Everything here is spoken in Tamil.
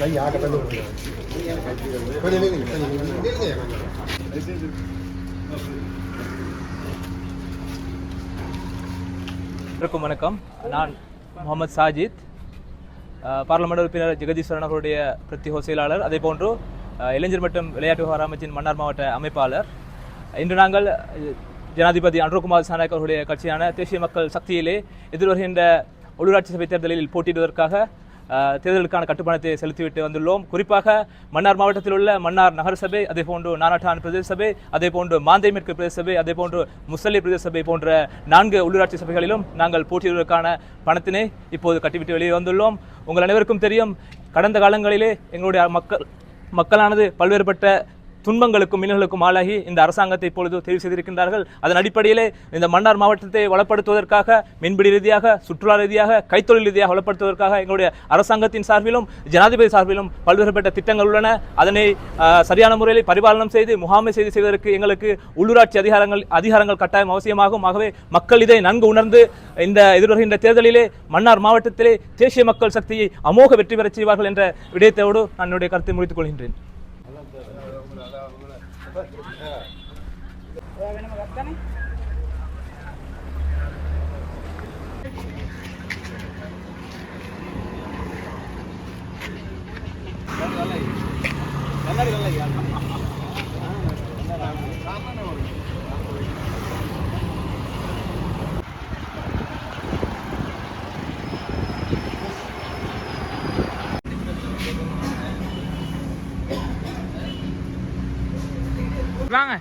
கை கொஞ்சம் நில்லுங்க, கொஞ்சம் நில்லுங்க, வணக்கம். நான் முகமது சாஜித். பாராளுமன்ற உறுப்பினர் ஜெகதீஸ்வரன் அவருடைய பிரத்யேக செயலாளர் அதே போன்று இளைஞர் மற்றும் விளையாட்டு விவகார அமைச்சின் மன்னார் மாவட்ட அமைப்பாளர். இன்று நாங்கள் ஜனாதிபதி அனுரகுமார் சாநாயக் அவருடைய கட்சியான தேசிய மக்கள் சக்தியிலே எதிர்வருகின்ற உள்ளூராட்சி சபை தேர்தலில் போட்டியிடுவதற்காக தேர்தலுக்கான கட்டுப்பணத்தை செலுத்திவிட்டு வந்துள்ளோம். குறிப்பாக மன்னார் மாவட்டத்தில் உள்ள மன்னார் நகரசபை அதே போன்று நானாட்டான் பிரதேச சபை அதே போன்று மாந்தை மேற்கு பிரதேச சபை அதே போன்று முசல்லி பிரதேச சபை போன்ற நான்கு உள்ளூராட்சி சபைகளிலும் நாங்கள் போட்டியிடுவதற்கான பணத்தினை இப்போது கட்டிவிட்டு வெளியே வந்துள்ளோம். உங்கள் அனைவருக்கும் தெரியும் கடந்த காலங்களிலே எங்களுடைய மக்கள் மக்களானது பல்வேறுபட்ட துன்பங்களுக்கும் மின்னலுக்கும் ஆளாகி இந்த அரசாங்கத்தை இப்பொழுது தெரிவு செய்திருக்கின்றார்கள். அதன் அடிப்படையிலே இந்த மன்னார் மாவட்டத்தை வளப்படுத்துவதற்காக மீன்பிடி ரீதியாக சுற்றுலா ரீதியாக கைத்தொழில் ரீதியாக வளப்படுத்துவதற்காக எங்களுடைய அரசாங்கத்தின் சார்பிலும் ஜனாதிபதி சார்பிலும் பல்வேறுபட்ட திட்டங்கள் உள்ளன. அதனை சரியான முறையில் பரிபாலனம் செய்து முகாமை செய்து செய்வதற்கு எங்களுக்கு உள்ளூராட்சி அதிகாரங்கள் அதிகாரங்கள் கட்டாயம் அவசியமாகும். ஆகவே மக்கள் இதை நன்கு உணர்ந்து இந்த எதிர்வருகின்ற தேர்தலிலே மன்னார் மாவட்டத்திலே தேசிய மக்கள் சக்தியை அமோக வெற்றி பெறச் செய்வார்கள் என்ற விடயத்தோடு நான் என்னுடைய கருத்தை முடித்துக் கொள்கின்றேன். Kan lagi, kan lagi, kan lagi. Vâng ạ.